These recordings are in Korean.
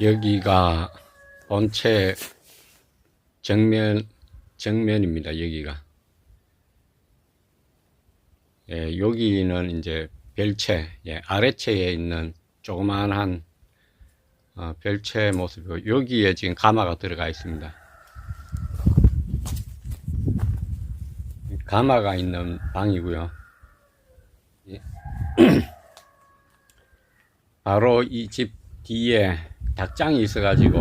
여기가 본체 정면 정면입니다. 여기가 예, 여기는 이제 별채 예, 아래채에 있는 조그만한 어, 별채 모습이고 여기에 지금 가마가 들어가 있습니다. 가마가 있는 방이고요. 예. 바로 이 집 뒤에 닭장이 있어가지고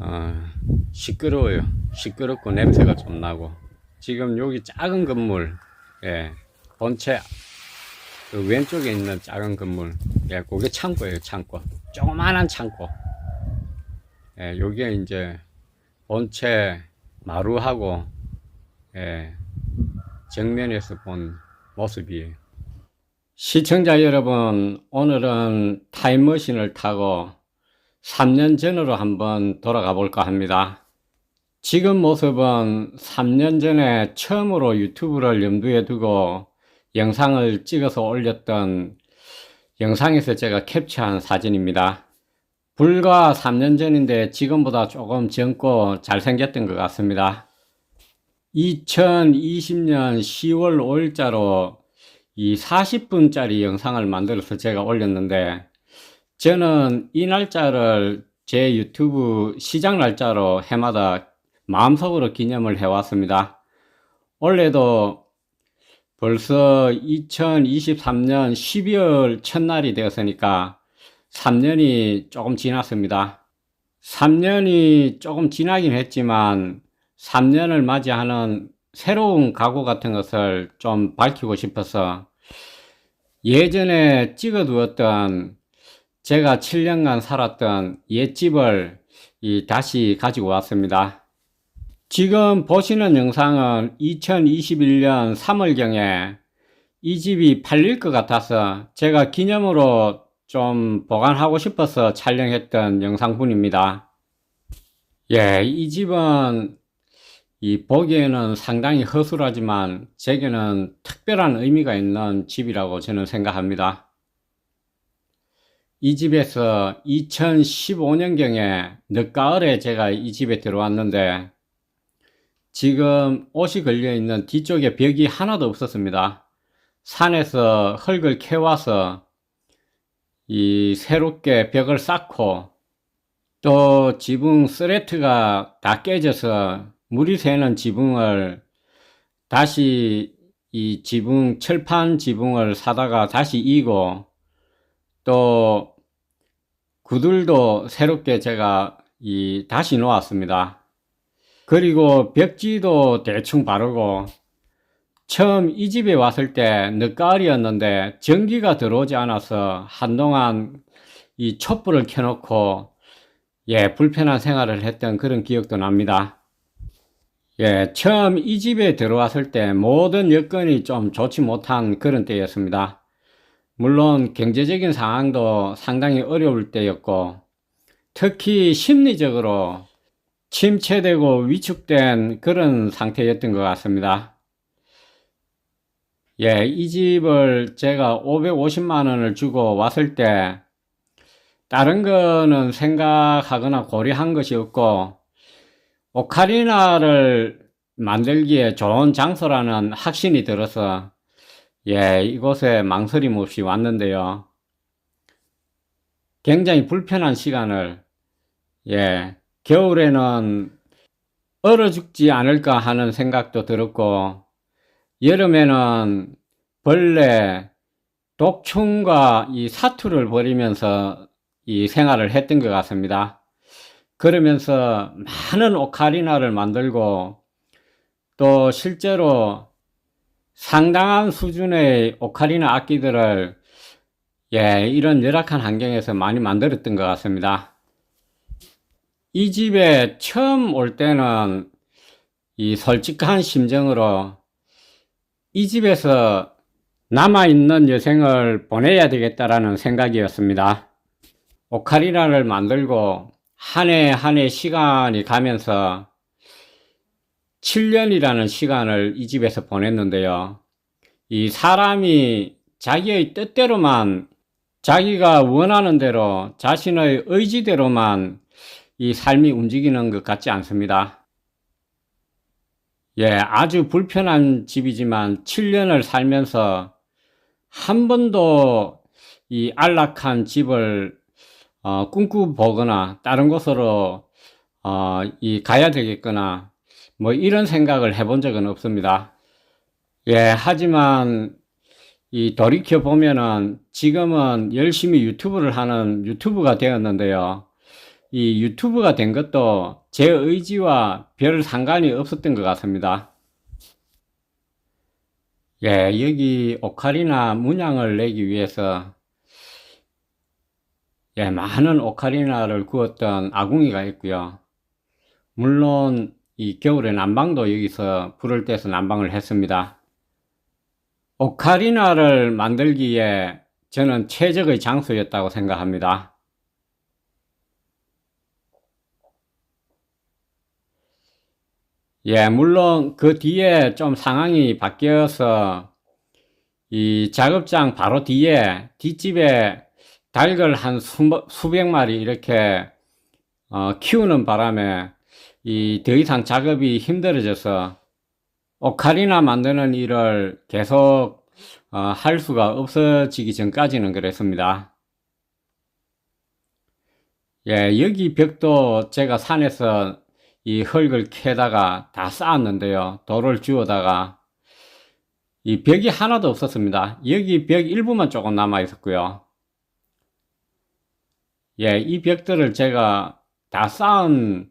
어, 시끄러워요. 시끄럽고 냄새가 좀 나고 지금 여기 작은 건물, 예, 본체 그 왼쪽에 있는 작은 건물, 예, 그게 창고예요, 창고. 조그만한 창고. 예, 요게 이제 본체 마루하고 예, 정면에서 본 모습이에요. 시청자 여러분, 오늘은 타임머신을 타고 3년 전으로 한번 돌아가 볼까 합니다. 지금 모습은 3년 전에 처음으로 유튜브를 염두에 두고 영상을 찍어서 올렸던 영상에서 제가 캡처한 사진입니다. 불과 3년 전인데 지금보다 조금 젊고 잘생겼던 것 같습니다. 2020년 10월 5일자로 이 40분짜리 영상을 만들어서 제가 올렸는데 저는 이 날짜를 제 유튜브 시작 날짜로 해마다 마음속으로 기념을 해왔습니다. 올해도 벌써 2023년 12월 첫날이 되었으니까 3년이 조금 지났습니다. 3년이 조금 지나긴 했지만 3년을 맞이하는 새로운 각오 같은 것을 좀 밝히고 싶어서 예전에 찍어두었던 제가 7년간 살았던 옛집을 이 다시 가지고 왔습니다. 지금 보시는 영상은 2021년 3월경에 이 집이 팔릴 것 같아서 제가 기념으로 좀 보관하고 싶어서 촬영했던 영상분입니다. 예, 이 집은 이 보기에는 상당히 허술하지만 제게는 특별한 의미가 있는 집이라고 저는 생각합니다. 이 집에서 2015년경에 늦가을에 제가 이 집에 들어왔는데 지금 옷이 걸려 있는 뒤쪽에 벽이 하나도 없었습니다. 산에서 흙을 캐와서 이 새롭게 벽을 쌓고 또 지붕 스레트가 다 깨져서 물이 새는 지붕을 다시 이 지붕 철판 지붕을 사다가 다시 이고 또 구들도 새롭게 제가 이 다시 놓았습니다. 그리고 벽지도 대충 바르고 처음 이 집에 왔을 때 늦가을이었는데 전기가 들어오지 않아서 한동안 이 촛불을 켜놓고 예 불편한 생활을 했던 그런 기억도 납니다. 예 처음 이 집에 들어왔을 때 모든 여건이 좀 좋지 못한 그런 때였습니다. 물론 경제적인 상황도 상당히 어려울 때였고 특히 심리적으로 침체되고 위축된 그런 상태였던 것 같습니다. 예, 이 집을 제가 550만 원을 주고 왔을 때 다른 거는 생각하거나 고려한 것이 없고 오카리나를 만들기에 좋은 장소라는 확신이 들어서 예, 이곳에 망설임 없이 왔는데요. 굉장히 불편한 시간을 예, 겨울에는 얼어 죽지 않을까 하는 생각도 들었고, 여름에는 벌레, 독충과 이 사투를 벌이면서 이 생활을 했던 것 같습니다. 그러면서 많은 오카리나를 만들고, 또 실제로 상당한 수준의 오카리나 악기들을 예, 이런 열악한 환경에서 많이 만들었던 것 같습니다. 이 집에 처음 올 때는 이 솔직한 심정으로 이 집에서 남아있는 여생을 보내야 되겠다라는 생각이었습니다. 오카리나를 만들고 한 해 한 해 시간이 가면서 7년이라는 시간을 이 집에서 보냈는데요. 이 사람이 자기의 뜻대로만 자기가 원하는 대로 자신의 의지대로만 이 삶이 움직이는 것 같지 않습니다. 예, 아주 불편한 집이지만 7년을 살면서 한 번도 이 안락한 집을 어, 꿈꾸보거나 다른 곳으로 어, 이 가야 되겠거나 뭐 이런 생각을 해본 적은 없습니다. 예, 하지만 이 돌이켜 보면은 지금은 열심히 유튜브를 하는 유튜브가 되었는데요. 이 유튜브가 된 것도 제 의지와 별 상관이 없었던 것 같습니다. 예, 여기 오카리나 문양을 내기 위해서 예, 많은 오카리나를 구웠던 아궁이가 있고요. 물론 이 겨울에 난방도 여기서 불을 떼서 난방을 했습니다. 오카리나를 만들기에 저는 최적의 장소였다고 생각합니다. 예, 물론 그 뒤에 좀 상황이 바뀌어서 이 작업장 바로 뒤에 뒷집에 닭을 한 수, 수백 마리 이렇게 어, 키우는 바람에 이 더 이상 작업이 힘들어져서 오카리나 만드는 일을 계속 어, 할 수가 없어지기 전까지는 그랬습니다. 예, 여기 벽도 제가 산에서 이 흙을 캐다가 다 쌓았는데요. 돌을 주워다가 이 벽이 하나도 없었습니다. 여기 벽 일부만 조금 남아 있었고요. 예, 이 벽들을 제가 다 쌓은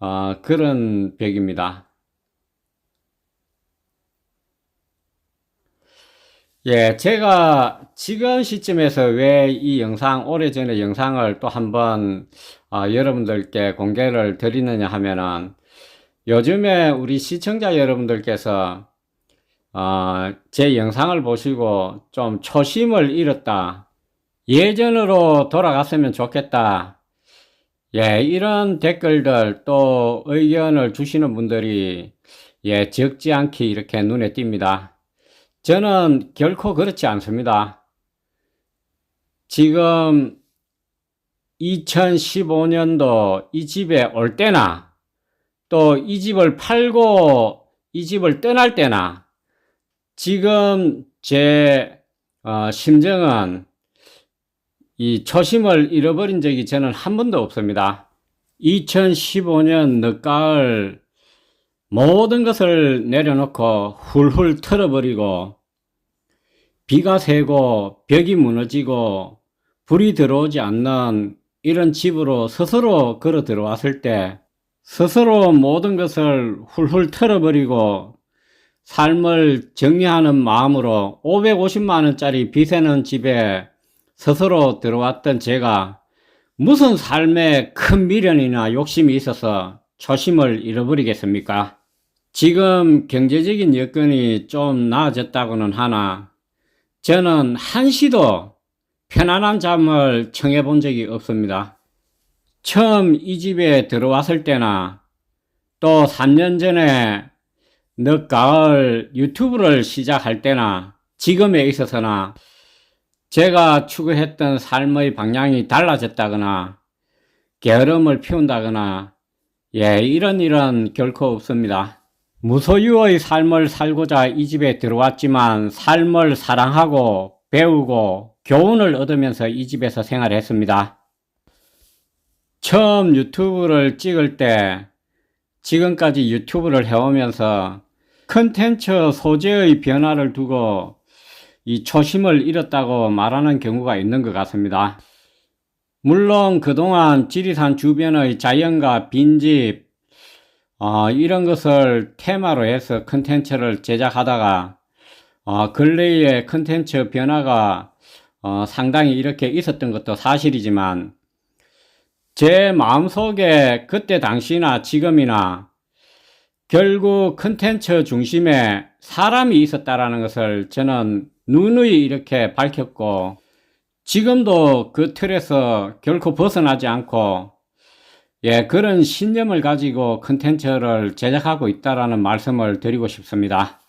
어, 그런 벽입니다. 예, 제가 지금 시점에서 왜 이 영상, 오래전에 영상을 또 한번 어, 여러분들께 공개를 드리느냐 하면은 요즘에 우리 시청자 여러분들께서 어, 제 영상을 보시고 좀 초심을 잃었다. 예전으로 돌아갔으면 좋겠다. 예, 이런 댓글들 또 의견을 주시는 분들이 예, 적지 않게 이렇게 눈에 띕니다. 저는 결코 그렇지 않습니다. 지금 2015년도 이 집에 올 때나 또 이 집을 팔고 이 집을 떠날 때나 지금 제 어, 심정은 이 초심을 잃어버린 적이 저는 한 번도 없습니다. 2015년 늦가을 모든 것을 내려놓고 훌훌 털어버리고 비가 새고 벽이 무너지고 불이 들어오지 않는 이런 집으로 스스로 걸어 들어왔을 때 스스로 모든 것을 훌훌 털어버리고 삶을 정리하는 마음으로 550만원짜리 빚에는 집에 스스로 들어왔던 제가 무슨 삶에 큰 미련이나 욕심이 있어서 초심을 잃어버리겠습니까? 지금 경제적인 여건이 좀 나아졌다고는 하나 저는 한시도 편안한 잠을 청해 본 적이 없습니다. 처음 이 집에 들어왔을 때나 또 3년 전에 늦가을 유튜브를 시작할 때나 지금에 있어서나 제가 추구했던 삶의 방향이 달라졌다거나 게으름을 피운다거나 예 이런 일은 결코 없습니다. 무소유의 삶을 살고자 이 집에 들어왔지만 삶을 사랑하고 배우고 교훈을 얻으면서 이 집에서 생활했습니다. 처음 유튜브를 찍을 때 지금까지 유튜브를 해오면서 컨텐츠 소재의 변화를 두고 이 초심을 잃었다고 말하는 경우가 있는 것 같습니다. 물론 그동안 지리산 주변의 자연과 빈집, 어, 이런 것을 테마로 해서 컨텐츠를 제작하다가 어, 근래에 컨텐츠 변화가 어, 상당히 이렇게 있었던 것도 사실이지만 제 마음속에 그때 당시나 지금이나 결국 컨텐츠 중심에 사람이 있었다라는 것을 저는 누누이 이렇게 밝혔고 지금도 그 틀에서 결코 벗어나지 않고 예, 그런 신념을 가지고 컨텐츠를 제작하고 있다라는 말씀을 드리고 싶습니다.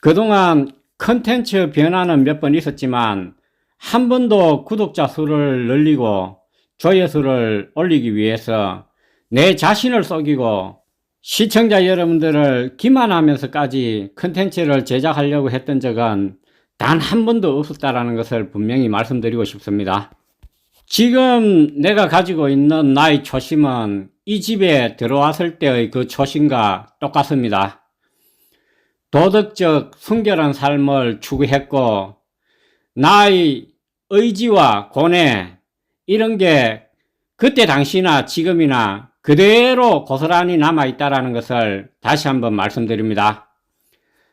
그동안 컨텐츠 변화는 몇 번 있었지만 한번더 구독자 수를 늘리고 조회수를 올리기 위해서 내 자신을 속이고 시청자 여러분들을 기만하면서까지 컨텐츠를 제작하려고 했던 적은 단 한 번도 없었다라는 것을 분명히 말씀드리고 싶습니다. 지금 내가 가지고 있는 나의 초심은 이 집에 들어왔을 때의 그 초심과 똑같습니다. 도덕적 순결한 삶을 추구했고 나의 의지와 고뇌 이런 게 그때 당시나 지금이나 그대로 고스란히 남아있다라는 것을 다시 한번 말씀드립니다.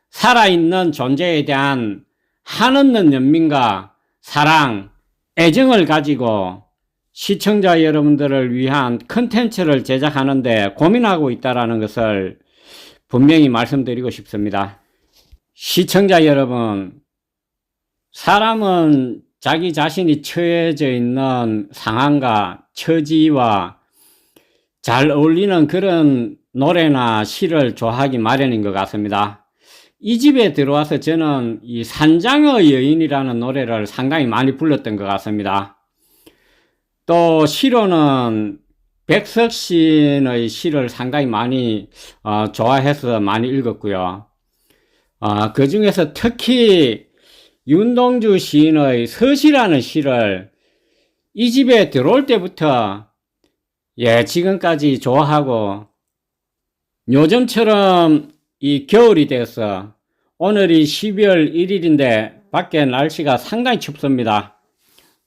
살아있는 존재에 대한 한없는 연민과 사랑, 애정을 가지고 시청자 여러분들을 위한 컨텐츠를 제작하는데 고민하고 있다라는 것을 분명히 말씀드리고 싶습니다. 시청자 여러분, 사람은 자기 자신이 처해져 있는 상황과 처지와 잘 어울리는 그런 노래나 시를 좋아하기 마련인 것 같습니다. 이 집에 들어와서 저는 이 산장의 여인이라는 노래를 상당히 많이 불렀던 것 같습니다. 또 시로는 백석신의 시를 상당히 많이 어, 좋아해서 많이 읽었고요. 어, 그 중에서 특히 윤동주 시인의 서시라는 시를 이 집에 들어올 때부터 예, 지금까지 좋아하고 요즘처럼 이 겨울이 돼서 오늘이 12월 1일인데 밖에 날씨가 상당히 춥습니다.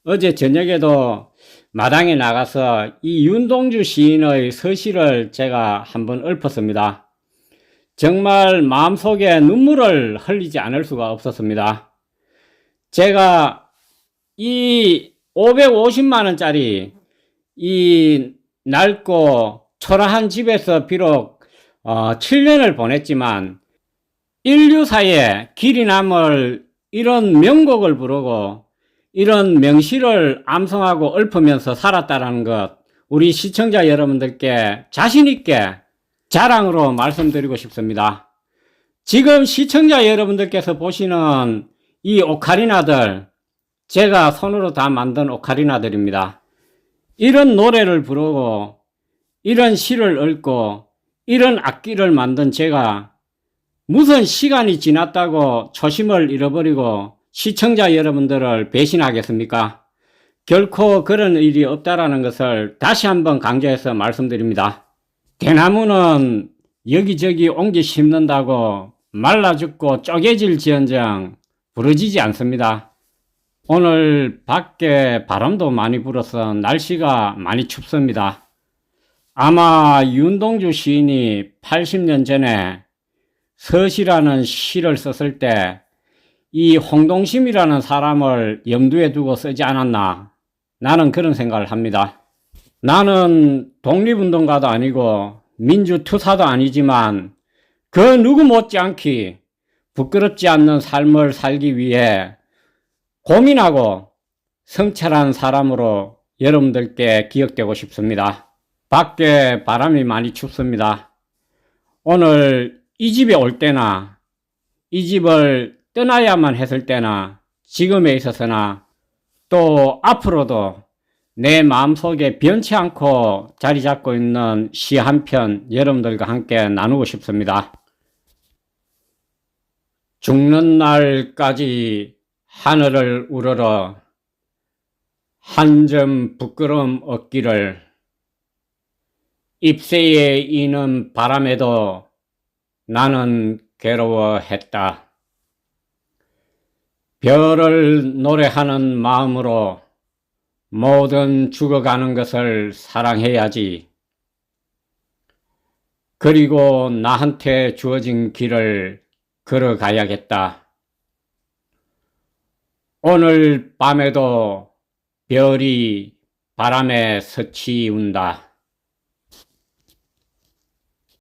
어제 저녁에도 마당에 나가서 이 윤동주 시인의 서시를 제가 한번 읊었습니다. 정말 마음속에 눈물을 흘리지 않을 수가 없었습니다. 제가 이 550만원짜리 이 낡고 초라한 집에서 비록 어, 7년을 보냈지만 인류사에 길이 남을 이런 명곡을 부르고 이런 명시를 암송하고 읊으면서 살았다라는 것 우리 시청자 여러분들께 자신있게 자랑으로 말씀드리고 싶습니다. 지금 시청자 여러분들께서 보시는 이 오카리나들 제가 손으로 다 만든 오카리나들입니다. 이런 노래를 부르고 이런 시를 읽고 이런 악기를 만든 제가 무슨 시간이 지났다고 초심을 잃어버리고 시청자 여러분들을 배신하겠습니까? 결코 그런 일이 없다라는 것을 다시 한번 강조해서 말씀드립니다. 대나무는 여기저기 옮기 심는다고 말라 죽고 쪼개질 지언정 부러지지 않습니다. 오늘 밖에 바람도 많이 불어서 날씨가 많이 춥습니다. 아마 윤동주 시인이 80년 전에 서시라는 시를 썼을 때 이 홍동심이라는 사람을 염두에 두고 쓰지 않았나 나는 그런 생각을 합니다. 나는 독립운동가도 아니고 민주투사도 아니지만 그 누구 못지않기 부끄럽지 않는 삶을 살기 위해 고민하고 성찰한 사람으로 여러분들께 기억되고 싶습니다. 밖에 바람이 많이 춥습니다. 오늘 이 집에 올 때나 이 집을 떠나야만 했을 때나 지금에 있어서나 또 앞으로도 내 마음속에 변치 않고 자리 잡고 있는 시 한 편 여러분들과 함께 나누고 싶습니다. 죽는 날까지 하늘을 우러러 한 점 부끄럼 없기를 입새에 이는 바람에도 나는 괴로워했다. 별을 노래하는 마음으로 모든 죽어가는 것을 사랑해야지. 그리고 나한테 주어진 길을 걸어가야겠다. 오늘 밤에도 별이 바람에 스치운다.